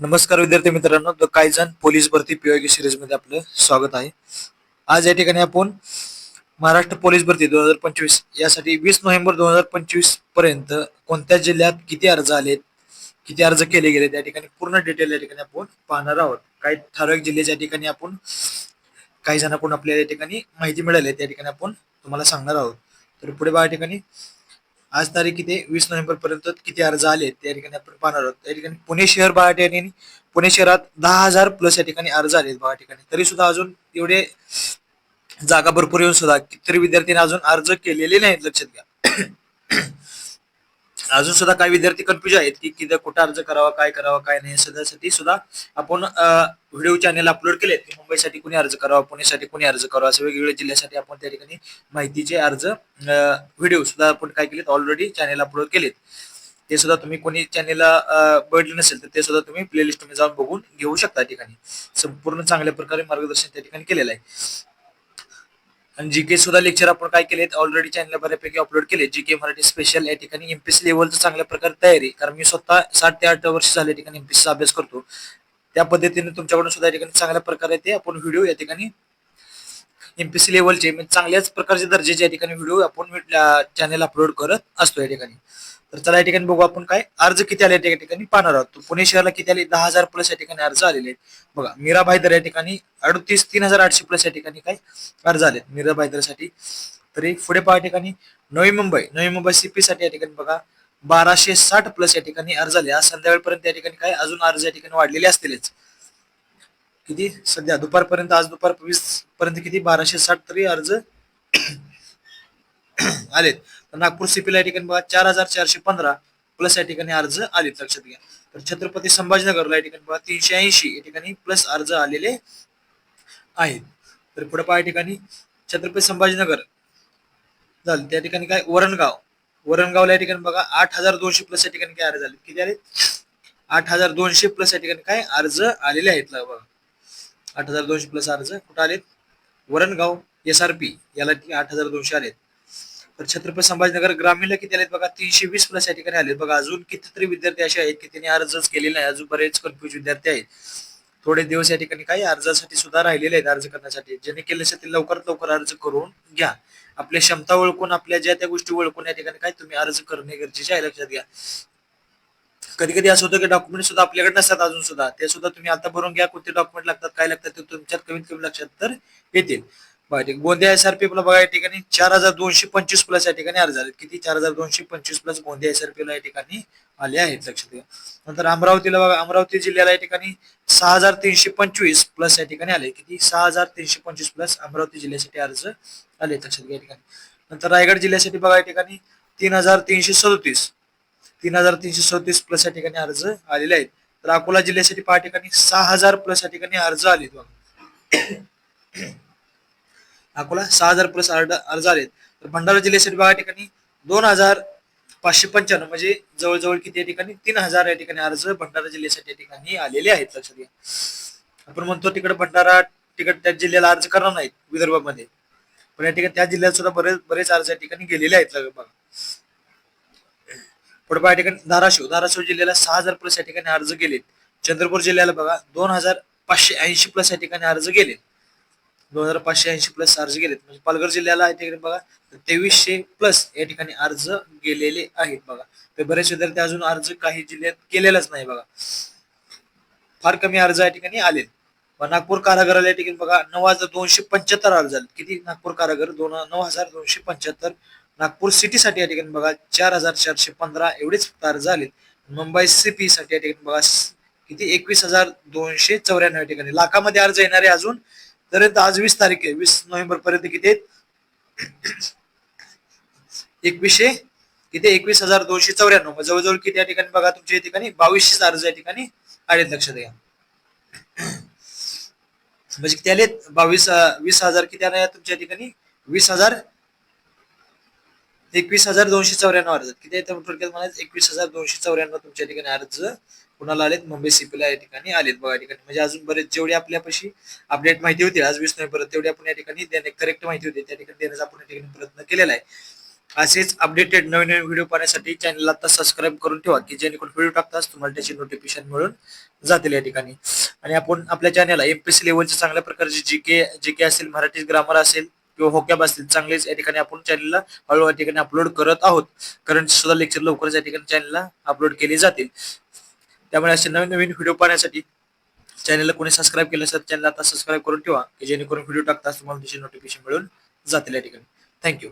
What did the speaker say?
नमस्कार विद्यार्थी मित्रांनो द जण पोलीस भरती पीओके सिरीजमध्ये आपलं स्वागत आहे. आज या ठिकाणी आपण महाराष्ट्र पोलीस भरती दोन हजार पंचवीस यासाठी वीस नोव्हेंबर दोन हजार पंचवीसपर्यंत कोणत्या जिल्ह्यात किती अर्ज आलेत किती अर्ज केले गेले त्या ठिकाणी पूर्ण डिटेल या ठिकाणी आपण पाहणार आहोत. काही ठराविक जिल्ह्याच्या ठिकाणी आपण काही जणांकडून आपल्याला या ठिकाणी माहिती मिळाली त्या ठिकाणी आपण तुम्हाला सांगणार आहोत. तर पुढे बघा या ठिकाणी. आज तारीख किती वीस नोव्हेंबर पर्यंत किती अर्ज आले त्या ठिकाणी आपण पाहणार आहोत. त्या ठिकाणी पुणे शहर बारा ठिकाणी पुणे शहरात दहा हजार प्लस या ठिकाणी अर्ज आलेत बारा ठिकाणी. तरी सुद्धा अजून एवढे जागा भरपूर येऊन सुद्धा कितीतरी विद्यार्थ्यांनी अजून अर्ज केलेले नाहीत लक्षात घ्या. अजून सुद्धा काही विद्यार्थी कन्फ्युज आहेत की किती कुठं अर्ज करावा काय करावा काय नाही सध्यासाठी सुद्धा आपण व्हिडिओ चॅनेल अपलोड केलेत की मुंबईसाठी कुणी अर्ज करावा पुण्यासाठी कुणी अर्ज करावा असे वेगवेगळ्या जिल्ह्यासाठी आपण त्या ठिकाणी माहितीचे अर्ज व्हिडिओ सुद्धा आपण काय केलेत ऑलरेडी चॅनेल अपलोड केलेत. ते सुद्धा तुम्ही कोणी चॅनेलला बघितलं नसेल तर ते सुद्धा तुम्ही प्लेलिस्टमध्ये जाऊन बघून घेऊ शकता या ठिकाणी. संपूर्ण चांगल्या प्रकारे मार्गदर्शन त्या ठिकाणी केलेलं आहे. आणि जीके सुद्धा लेक्चर आपण काय केलेत? ऑलरेडी चॅनल बऱ्यापैकी अपलोड केले जीके मराठी स्पेशल या ठिकाणी एमपीसी लेवलचं चांगल्या प्रकारे तयारी. कारण मी स्वतः सात ते आठ वर्ष झाले ठिकाणी एमपीसीचा अभ्यास करतो. त्या पद्धतीने तुमच्याकडून सुद्धा या ठिकाणी चांगल्या प्रकारे ते आपण व्हिडिओ या ठिकाणी एमपीसी लेवलचे म्हणजे चांगल्याच प्रकारचे दर्जाचे या ठिकाणी व्हिडिओ आपण चॅनल अपलोड करत असतो या ठिकाणी. तर चला या ठिकाणी बघू आपण काय अर्ज किती आले त्या ठिकाणी पाहणार आहोत पुणे शहराला किती आले दहा हजार प्लस या ठिकाणी अर्ज आलेले आहेत बघा मीरा भाईदर या ठिकाणी अडतीस तीन हजार आठशे प्लस या ठिकाणी काय अर्ज आलेत मीरा भाईदरसाठी तरी पुढे पहा ठिकाणी नवी मुंबई नवी मुंबई सीपी साठी या ठिकाणी बघा बाराशे साठ प्लस या ठिकाणी अर्ज आले आज संध्याकाळपर्यंत या ठिकाणी काय अजून अर्ज या ठिकाणी वाढलेले असतीलच किती सध्या दुपारपर्यंत आज दुपार वीस पर्यंत किती बाराशे साठ तरी अर्ज आलेत. तर नागपूर सीपीला या ठिकाणी बघा चार हजार चारशे पंधरा प्लस या ठिकाणी अर्ज आलेत. लक्षात घ्या. तर छत्रपती संभाजीनगरला या ठिकाणी बघा तीनशे ऐंशी या ठिकाणी प्लस अर्ज आलेले आहेत. तर पुढे पहा या ठिकाणी छत्रपती संभाजीनगर झालं. त्या ठिकाणी काय? वरणगाव. वरणगावला या ठिकाणी बघा आठ हजार दोनशे प्लस या ठिकाणी काय अर्ज आले किती आले आठ हजार दोनशे प्लस या ठिकाणी काय अर्ज आलेले आहेत. बघा. आठ हजार दोनशे प्लस अर्ज कुठं आलेत? वरणगाव एस आर पी याला आठ हजार दोनशे आलेत. तर छत्रपती संभाजीनगर ग्रामीणला किती आलेत बघा? तीनशे वीस प्लस या ठिकाणी आले बघा. अजून कितीतरी विद्यार्थी असे आहेत की त्यांनी अर्जच केलेला नाही अजून बरेच कन्फ्युज विद्यार्थी आहेत. थोडे दिवस या ठिकाणी काही अर्जासाठी सुद्धा राहिलेले आहेत अर्ज करण्यासाठी. ज्यांनी केले असेल ते लवकरात लवकर अर्ज करून घ्या. आपल्या क्षमता ओळखून आपल्या ज्या त्या गोष्टी ओळखून या ठिकाणी काय तुम्ही अर्ज करणे गरजेचे आहे. लक्षात घ्या. कधी कधी असं होतं की डॉक्युमेंट सुद्धा आपल्याकडे नसतात अजून सुद्धा. ते सुद्धा तुम्ही आता भरून घ्या. कोणते डॉक्युमेंट लागतात काय लागतात ते तुमच्यात कमीत कमी लक्षात तर येतील. बघा ठीक गोंदिया एस आर बघा या ठिकाणी चार हजार दोनशे पंचवीस प्लस या ठिकाणी अर्ज आले किती? चार हजार दोनशे पंचवीस प्लस गोंदिया एस आर ला या ठिकाणी आले आहेत लक्षात घ्या नंतर अमरावतीला बघा अमरावती जिल्ह्याला या ठिकाणी सहा हजार तीनशे पंचवीस प्लस या ठिकाणी आले किती? सहा हजार तीनशे पंचवीस प्लस अमरावती जिल्ह्यासाठी अर्ज आले लक्षात घ्या या ठिकाणी. नंतर रायगड जिल्ह्यासाठी बघा या ठिकाणी तीन हजार तीनशे सदतीस. तीन हजार तीनशे सदतीस प्लस या ठिकाणी अर्ज आलेले आहेत. तर अकोला जिल्ह्यासाठी पहा ठिकाणी सहा हजार प्लस या ठिकाणी अर्ज आलेत बघा. अकोला सहा हजार प्लस अर्ज आलेत तर भंडारा जिल्ह्यासाठी बघा ठिकाणी दोन हजार पाचशे पंच्याण्णव म्हणजे जवळजवळ किती या ठिकाणी? तीन हजार या ठिकाणी अर्ज भंडारा जिल्ह्यासाठी या ठिकाणी आलेले आहेत लक्षात घ्या. आपण म्हणतो तिकडे भंडारा तिकडे त्या जिल्ह्याला अर्ज करणार नाहीत विदर्भामध्ये. पण या ठिकाणी त्या जिल्ह्यात सुद्धा बरेच बरेच अर्ज या ठिकाणी गेलेले आहेत बघा. पुढे या ठिकाणी धाराशिव धाराशिव जिल्ह्याला सहा हजार प्लस या ठिकाणी अर्ज गेलेत. चंद्रपूर जिल्ह्याला बघा दोन हजार पाचशे ऐंशी प्लस या ठिकाणी अर्ज गेलेत. दोन हजार पाचशे ऐंशी प्लस अर्ज गेलेत म्हणजे पालघर जिल्ह्याला या बघा तेवीसशे प्लस या ठिकाणी अर्ज गेलेले आहेत बघा. तर बरेच विद्यार्थी अजून अर्ज काही जिल्ह्यात केलेलाच नाही बघा. फार कमी अर्ज या ठिकाणी आले नागपूर कारागराला या ठिकाणी बघा नऊ हजार दोनशे पंच्याहत्तर अर्ज आले किती नागपूर कारागर दोन नऊ हजार दोनशे पंच्याहत्तर. नागपूर सिटी साठी या ठिकाणी बघा चार हजार चारशे पंधरा एवढेच फक्त अर्ज आले मुंबई सीपी साठी या ठिकाणी बघा किती? एकवीस हजार दोनशे चौऱ्याण्णव या ठिकाणी. लाखामध्ये अर्ज येणारे अजून तर आज वीस तारीख आहे. वीस नोव्हेंबर पर्यंत किती आहेत? एकवीसशे किती? एकवीस हजार दोनशे चौऱ्याण्णव. जवळजवळ किती या ठिकाणी बघा तुमच्या या ठिकाणी? बावीसशे अर्ज या ठिकाणी आलेत लक्षात घ्या. म्हणजे किती आलेत? बावीस वीस हजार किती आले तुमच्या ठिकाणी? वीस हजार एकवीस हजार दोनशे चौऱ्याण्णव अर्ज. किती थोडक्यात म्हणायचं? एकवीस हजार दोनशे चौऱ्याण्णव तुमच्या ठिकाणी अर्ज कुणाला आलेत? मुंबई सीपीला या ठिकाणी आलेत बघा ठिकाणी. म्हणजे अजून बरेच जेवढी आपल्यापाशी अपडेट माहिती होती आज वीस नोव्हेंबर तेवढी आपण या ठिकाणी देणे करेक्ट माहिती होती. त्या ठिकाणी देण्याचा आपण या ठिकाणी प्रयत्न केलेला आहे. असेच अपडेटेड नवीन नवीन व्हिडिओ पाहण्यासाठी चॅनलला आता सबस्क्राईब करून ठेवा की जेणेकरून व्हिडिओ टाकताच तुम्हाला त्याची नोटिफिकेशन मिळून जातील या ठिकाणी. आणि आपण आपल्या चॅनलला एमपीसी लेवलचे चांगल्या प्रकारचे जी के जी के असेल मराठी ग्रामर असेल किंवा होक्याब असतील चांगलेच या ठिकाणी आपण चॅनलला हळूहळू या ठिकाणी अपलोड करत आहोत. कारण सुद्धा लेक्चर लवकरच या ठिकाणी चॅनलला अपलोड केले जातील. त्यामुळे असे नवीन नवीन व्हिडिओ पाहण्यासाठी चॅनलला कोणी सबस्क्राईब केलं असेल चॅनल आता सबस्क्राईब करून ठेवा की जेणेकरून व्हिडिओ टाकताच तुम्हाला त्याची नोटिफिकेशन मिळून जातील या ठिकाणी. थँक्यू